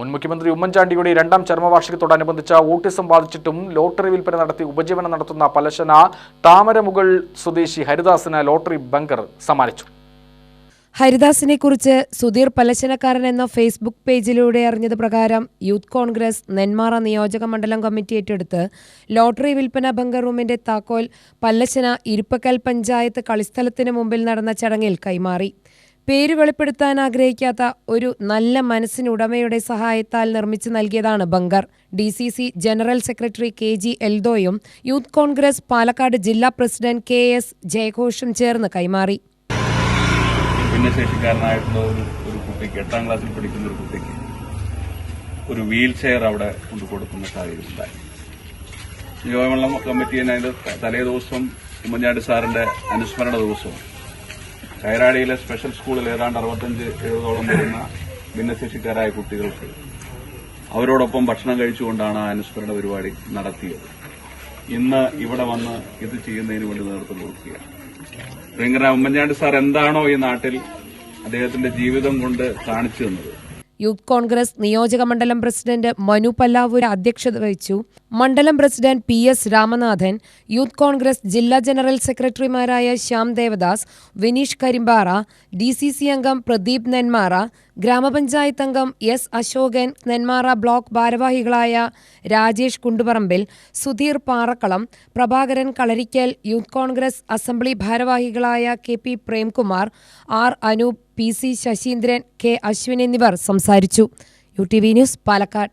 മുൻ മുഖ്യമന്ത്രി ഉമ്മൻചാണ്ടിയുടെ രണ്ടാം ചരമവാർഷികത്തോടനുബന്ധിച്ച് ഓട്ടിസം ബാധിച്ചിട്ടും ലോട്ടറി വിൽപ്പന നടത്തി ഉപജീവനം നടത്തുന്ന പലശന താമരമുകൾ സ്വദേശി ഹരിദാസിന് ലോട്ടറി ബങ്കർ സമ്മാനിച്ചു. ഹരിദാസിനെ കുറിച്ച് സുധീർ പലശനക്കാരൻ എന്ന ഫേസ്ബുക്ക് പേജിലൂടെ അറിഞ്ഞത് പ്രകാരം യൂത്ത് കോൺഗ്രസ് നെന്മാറ നിയോജക മണ്ഡലം കമ്മിറ്റി ഏറ്റെടുത്ത് ലോട്ടറി വിൽപ്പന ബങ്കർ റൂമിന്റെ താക്കോൽ പല്ലശന ഇരുപ്പക്കൽ പഞ്ചായത്ത് കളിസ്ഥലത്തിന് മുമ്പിൽ നടന്ന ചടങ്ങിൽ കൈമാറി. പേര് വെളിപ്പെടുത്താൻ ആഗ്രഹിക്കാത്ത ഒരു നല്ല മനസ്സിനുടമയുടെ സഹായത്താൽ നിർമ്മിച്ചു നൽകിയതാണ് bunker D C C general secretary K G എൽദോയും youth Congress Palakkad ജില്ലാ പ്രസിഡന്റ് കെ എസ് ജയഘോഷും ചേർന്ന് കൈമാറി. എട്ടാം ക്ലാസ്സിൽ പഠിക്കുന്ന ഒരു കുട്ടിക്ക് ഒരു വീൽ ചെയർ അവിടെ കൊണ്ടു കൊടുക്കുന്ന സാഹചര്യം ഉണ്ടായി. നിയോജകമണ്ഡലം കമ്മിറ്റി അതിന്റെ തലേ ദിവസം ഉമ്മൻചാണ്ടി സാറിന്റെ അനുസ്മരണ ദിവസവും കൈരാടിയിലെ സ്പെഷ്യൽ സ്കൂളിൽ ഏതാണ്ട് അറുപത്തഞ്ച് എഴുപതോളം വരുന്ന ഭിന്നശേഷിക്കാരായ കുട്ടികൾക്ക് അവരോടൊപ്പം ഭക്ഷണം കഴിച്ചുകൊണ്ടാണ് ആ അനുസ്മരണ പരിപാടി നടത്തിയത്. ഇന്ന് ഇവിടെ വന്ന് ഇത് ചെയ്യുന്നതിന് വേണ്ടി നേതൃത്വം കൊടുക്കുകയാണ്. ഭയങ്കര ഉമ്മൻചാണ്ടി സാർ എന്താണോ ഈ നാട്ടിൽ അദ്ദേഹത്തിന്റെ ജീവിതം കൊണ്ട് കാണിച്ചു തന്നത്? യൂത്ത് കോൺഗ്രസ് നിയോജക മണ്ഡലം പ്രസിഡന്റ് മനു പല്ലാവൂർ അധ്യക്ഷത വഹിച്ചു. മണ്ഡലം president P S Ramanathan Youth Congress ജില്ലാ ജനറൽ സെക്രട്ടറിമാരായ Shyam Devadas Vineesh Karimpara D C C അംഗം പ്രദീപ് നെന്മാറ ഗ്രാമപഞ്ചായത്ത് അംഗം എസ് അശോകൻ നെന്മാറ ബ്ലോക്ക് ഭാരവാഹികളായ Rajesh Kunduparambil Sudheer Parakkalam Prabhakaran Kalarikkal youth Congress assembly ഭാരവാഹികളായ K P Premkumar R Anoop P C Sasheendran K Ashwin എന്നിവർ സംസാരിച്ചു. U T V news Palakkad.